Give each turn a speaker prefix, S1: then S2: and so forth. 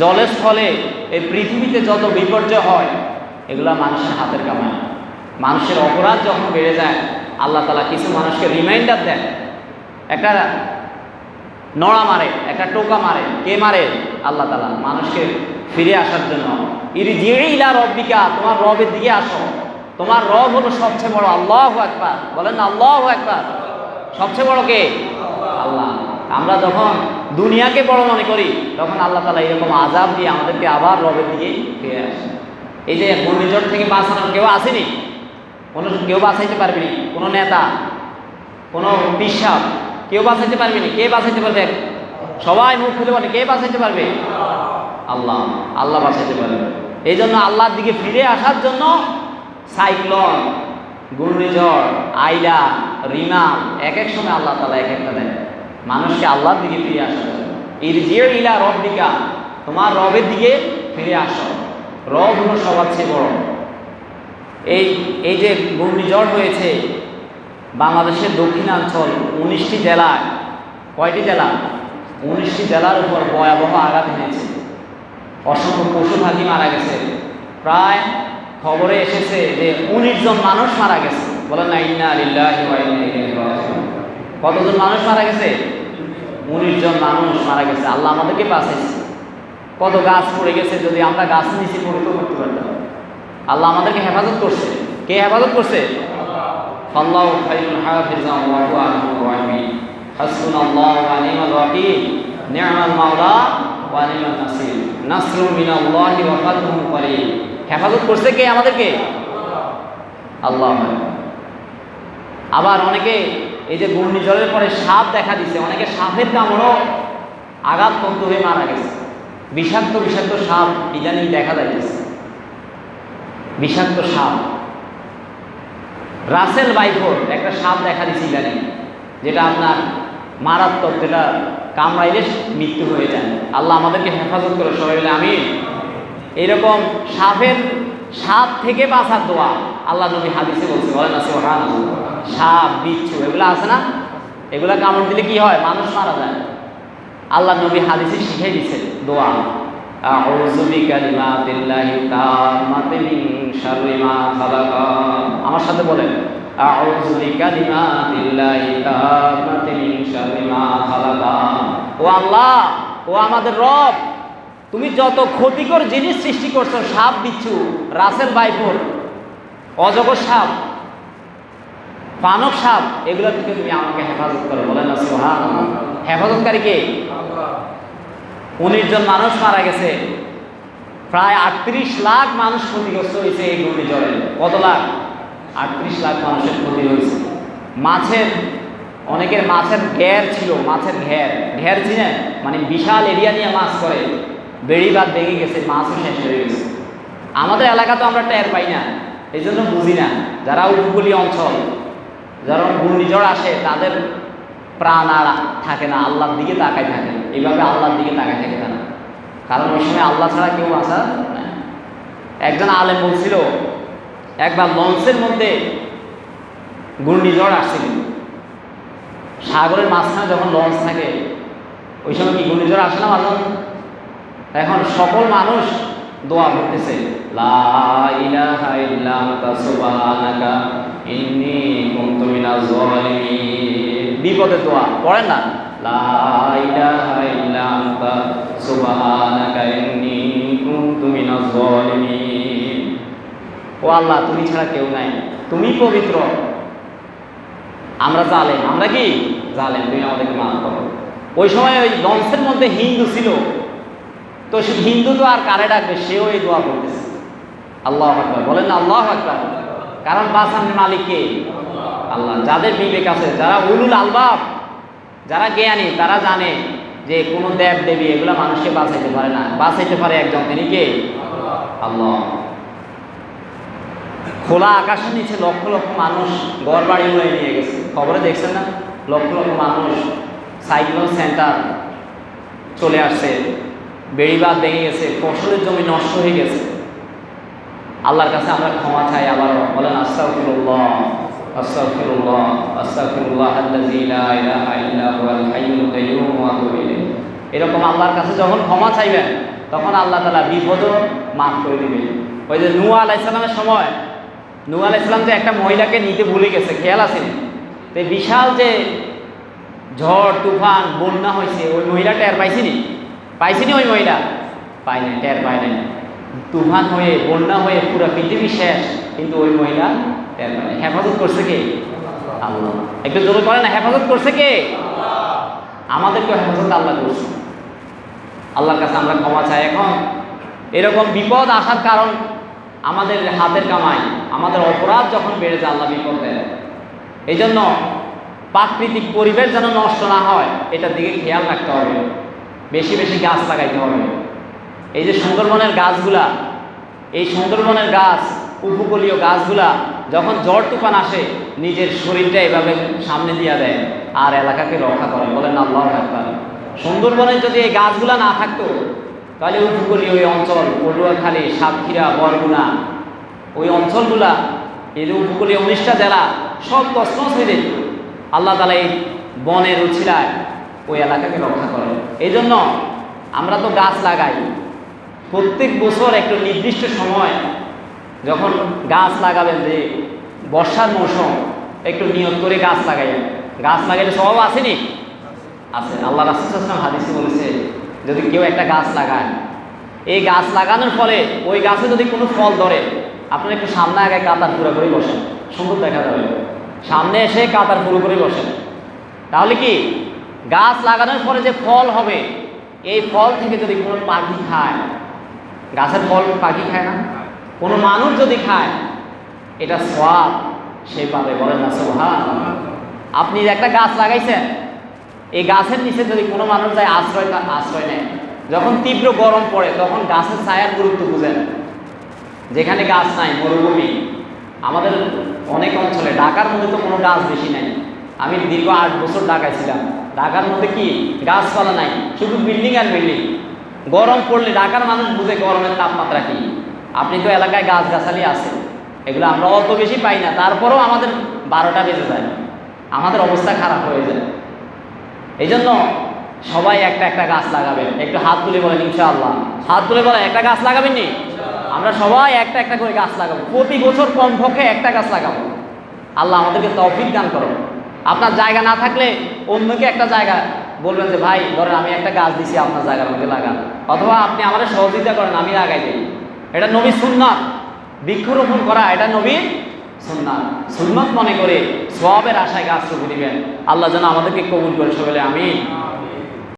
S1: জলের স্থলে এই পৃথিবীতে যত বিপর্যয় হয়, এগুলো মানুষের হাতের কামায় মানুষের অপরাধ যখন বেড়ে যায়, আল্লাহ তালা কিছু মানুষকে রিমাইন্ডার দেন। একটা নড়া মারে, একটা টোকা মারে, কে মারে? আল্লাহ তালা মানুষকে ফিরে আসার জন্য ইরি জিড়ি ইলা রব্বিকা তোমার রবের দিকে আসো। তোমার রব হলো সবচেয়ে বড় আল্লাহ একবার বলেন আল্লাহ একবার সবচেয়ে বড় কে? আল্লাহ। আমরা যখন দুনিয়াকে বড় মনে করি, তখন আল্লাহ তালা এরকম আজাব দিয়ে আমাদেরকে আবার রবের দিকে ফিরে আসে। এই যে ঘূর্ণিঝড় থেকে বাঁচানোর কেউ আসেনি? কোনো কেউ বাঁচাইতে পারবেনি কোনো নেতা? কোনো বিশ্বাস কেউ বাঁচাইতে পারবে না? কে বাঁচাইতে পারবে? সবাই মুখ খুলে বলে, কে বাঁচাইতে পারবে? আল্লাহ। আল্লাহ বাঁচাইতে পারবে। এই জন্য আল্লাহর দিকে ফিরে আসার জন্য সাইক্লন, ঘূর্ণিঝড়, আইলা রিমা এক এক সময় আল্লাহ তালা এক একটা দেয় মানুষকে আল্লাহর দিকে ফিরে এর যে ইলা রব দিকা তোমার রবের দিকে ফিরে আসো। রব হলো সবার চেয়ে বড়। এই এই যে ঘূর্ণিঝড় হয়েছে বাংলাদেশের দক্ষিণাঞ্চল, উনিশটি জেলায়, কয়টি জেলা? উনিশটি জেলার উপর ভয়াবহ আঘাত এনেছে। অসংখ্য পশু পাখি মারা গেছে। প্রায় খবরে এসেছে যে উনিশ জন মানুষ মারা গেছে। বলেন না, ইন্না লিল্লাহি ওয়া ইন্না ইলাইহি রাজিউন কতজন মানুষ মারা গেছে? উনিশ জন মানুষ মারা গেছে। আল্লাহ আমাদেরকে বাঁচাইছে। কত গাছ পড়ে গেছে, যদি আমরা গাছ নিচে পড়ে তো করতে পারতাম। আল্লাহ আমাদেরকে হেফাজত করছে। কে হেফাজত করছে? হেফাজত করছে কে আমাদেরকে? আল্লাহ। আবার অনেকে এই যে ঘূর্ণিঝড়ের পরে সাপ দেখা দিছে, অনেকে সাপের কামড়ও আঘাতপ্রাপ্ত হয়ে মারা গেছে। বিষাক্ত বিষাক্ত সাপ ইদানিং দেখা যাইতেছে। বিষাক্ত সাপ। রাসেল বাইফোর একটা সাপ দেখা দিচ্ছে ইদানিং, যেটা আপনার মারাত্মক, যেটা কামড়াইলে মৃত্যু হয়ে যায়। আল্লাহ আমাদেরকে হেফাজত করে, সবাই বলে আমি এরকম সাপের, সাপ থেকে বাঁচার দোয়া আল্লাহ নবী হাদিসে বলছে, বলেন সোহান সাপ, বিচ্ছু, এগুলো আছে না? এগুলো কামড় দিলে কি হয়? মানুষ মারা যায়। আল্লাহ নবী হাদিসে শিখিয়ে দিচ্ছে দোয়া। আমার সাথে বলেন ও আল্লাহ, ও আমাদের রব, তুমি যত ক্ষতিকর জিনিস সৃষ্টি করছ, সাপ, বিচ্ছু, রাসেল বাইফোর অজগর সাপ পানক সাপ, এগুলো থেকে তুমি আমাকে হেফাজত করো, বলেন না সোহান হেফাজতকারী কে? উনিশ জন মানুষ মারা গেছে। প্রায় আটত্রিশ লাখ মানুষ ক্ষতিগ্রস্ত হয়েছে এই ঘূর্ণিঝড়ে কত লাখ? আটত্রিশ লাখ মানুষের ক্ষতি হয়েছে। মাছের, অনেকের মাছের ঘের ছিল, মাছের ঘের। ঘের চিনে মানে বিশাল এরিয়া নিয়ে মাছ করে বেড়িবাদ ভেঙে গেছে, মাছও শেষ হয়ে গেছে। আমাদের এলাকা তো আমরা টের পাই না এই জন্য বুঝি না, যারা উপকূলীয় অঞ্চল। যারা ঘূর্ণিঝড় আসে, তাদের প্রাণ আর থাকে না, আল্লাহর দিকে তাকাই থাকে এইভাবে আল্লাহর দিকে তাকাই থাকে না কারণ ওই সময় আল্লাহ ছাড়া কেউ আসা একজন আলেম বলছিল, একবার লঞ্চের মধ্যে ঘূর্ণিঝড় আসছিল। সাগরের মাঝখানে যখন লঞ্চ থাকে, ওই সময় কি ঘূর্ণিঝড় আসে না? এখন সকল মানুষ দোয়া করতেছে, লা বিপদের দোয়া, পড়েন না। লা ও আল্লাহ, তুমি ছাড়া কেউ নাই। তুমি পবিত্র। আমরা জালেম, আমরা কি? জালেম, তুমি আমাদেরকে মাফ করো। ওই সময় ওই লঞ্চের মধ্যে হিন্দু ছিল। তো হিন্দু তো আর কারে ডাকবে? সেও এই দোয়া করতেছে। আল্লাহ আকবর। বলেন আল্লাহ আকবর। কারণ বাসানের মালিক কে আল্লাহ, যাদের বিবেক আছে, যারা উলুল আলবাব, যারা জ্ঞানী, তারা জানে যে কোনো দেব দেবী এগুলো মানুষকে বাঁচাইতে পারে না। বাঁচাইতে পারে একজন, তিনি কে? আল্লাহ। খোলা আকাশের নিচে লক্ষ লক্ষ মানুষ ঘর বাড়ি উড়ে নিয়ে গেছে। খবরে দেখছেন না? লক্ষ লক্ষ মানুষ সাইক্লোন সেন্টার চলে আসছে। বেড়িবাদ ভেঙে গেছে, ফসলের জমি নষ্ট হয়ে গেছে। আল্লাহর কাছে আমরা ক্ষমা চাই আবার বলেন এরকম আল্লাহর কাছে যখন ক্ষমা চাইবেন, তখন আল্লাহ তালা বিপদও মাফ করে দিবে ওই যে নুয়া আলাইসালামের সময় নুয়া আলাইসালাম যে একটা মহিলাকে নিতে ভুলে গেছে, খেয়াল আছে? তো বিশাল যে ঝড়, তুফান, বন্যা হয়েছে, ওই মহিলাটা টের পাইছিনি পাইছিনি ওই মহিলা? পাই নাই টের পাই নাই তুফান হয়ে, বন্যা হয়ে পুরো পৃথিবী শেষ, কিন্তু ওই মহিলা টের পায় নাই। হেফাজত করছে কে? আল্লাহ। একটু জোর করে না, হেফাজত করছে কে? আমাদেরকে হেফাজত আল্লাহ করছে। আল্লাহর কাছে আমরা ক্ষমা চাই। এখন এরকম বিপদ আসার কারণ আমাদের হাতের কামাই, আমাদের অপরাধ যখন বেড়ে যায়, আল্লাহ বিপদ দেয়। এই জন্য প্রাকৃতিক পরিবেশ যেন নষ্ট না হয়, এটার দিকে খেয়াল রাখতে হবে। বেশি বেশি গাছ লাগাইতে হবে। এই যে সুন্দরবনের গাছগুলা, এই সুন্দরবনের গাছ, উপকূলীয় গাছগুলা, যখন ঝড় তুফান আসে, নিজের শরীরটা এভাবে সামনে দিয়ে দেয় আর এলাকাকে রক্ষা করে। বলেন আল্লাহ আকবার সুন্দরবনে যদি এই গাছগুলা না থাকতো, তাহলে উপকূলীয় ওই অঞ্চল, পটুয়াখালী, সাতক্ষীরা, বরগুনা, ওই অঞ্চলগুলা, এই যে উপকূলীয় উনিশটা জেলা, সব তসমস হয়ে যেত। আল্লাহ তালা এই বনের উছিলায় ওই এলাকাকে রক্ষা করে। এই জন্য আমরা তো গাছ লাগাই। প্রত্যেক বছর একটু নির্দিষ্ট সময় যখন গাছ লাগাবেন যে বর্ষার মৌসুম, একটু নিয়ত করে গাছ লাগাইবেন গাছ লাগাইলে সব আসেনি আছে। আল্লাহ রাসুলাম হাদিসে বলেছে, যদি কেউ একটা গাছ লাগায়, এই গাছ লাগানোর ফলে ওই গাছে যদি কোনো ফল ধরে আপনি একটু সামনে আগে কাতার পুরো করে বসেন, সুন্দর দেখা যাবে। সামনে এসে কাতার পুরো করে বসেন। তাহলে কি? গাছ লাগানোর পরে যে ফল হবে, এই ফল থেকে যদি কোনো পাখি খায়, গাছের ফল পাখি খায় না? কোনো মানুষ যদি খায়, এটা সব সে পাবে বলেন না সোহান আপনি একটা গাছ লাগাইছেন, এই গাছের নিচে যদি কোনো মানুষ যায় আশ্রয় আশ্রয় নেয়, যখন তীব্র গরম পড়ে, তখন গাছের ছায়ার গুরুত্ব বুঝেন। যেখানে গাছ নাই, মরুভূমি। আমাদের অনেক অঞ্চলে ঢাকার মধ্যে তো কোনো গাছ বেশি নাই। আমি দীর্ঘ আট বছর ঢাকায় ছিলাম। ঢাকার মধ্যে কি গাছপালা নাই, শুধু বিল্ডিং আর বিল্ডিং গরম পড়লে ঢাকার মানুষ বুঝে গরমের তাপমাত্রা কি। আপনি তো এলাকায় গাছ গাছালি আছে, এগুলো আমরা অত বেশি পাই না, তারপরেও আমাদের বারোটা বেজে যায়, আমাদের অবস্থা খারাপ হয়ে যায়। এই জন্য সবাই একটা একটা গাছ লাগাবেন, একটু হাত তুলে বলেন ইনশাআল্লাহ। হাত তুলে বলেন, একটা গাছ লাগাবেন নি? আমরা সবাই একটা একটা করে গাছ লাগাবো, প্রতি বছর কমপক্ষে একটা গাছ লাগাবো। আল্লাহ আমাদেরকে তৌফিক দান করো আপনার জায়গা না থাকলে অন্যকে একটা জায়গা বলবেন যে, ভাই, ধরেন আমি একটা গাছ দিছি, আপনার জায়গার মধ্যে লাগান। অথবা আপনি আমাদের সহযোগিতা করেন, আমি লাগাই দিই। এটা নবী সুন্নাত। বৃক্ষরোপণ করা, এটা নবী সুন্নাত। সুন্নত মনে করে সবের আশায় গাছ রুপে দিবেন। আল্লাহ যেন আমাদেরকে কবুল করে সকলে আমি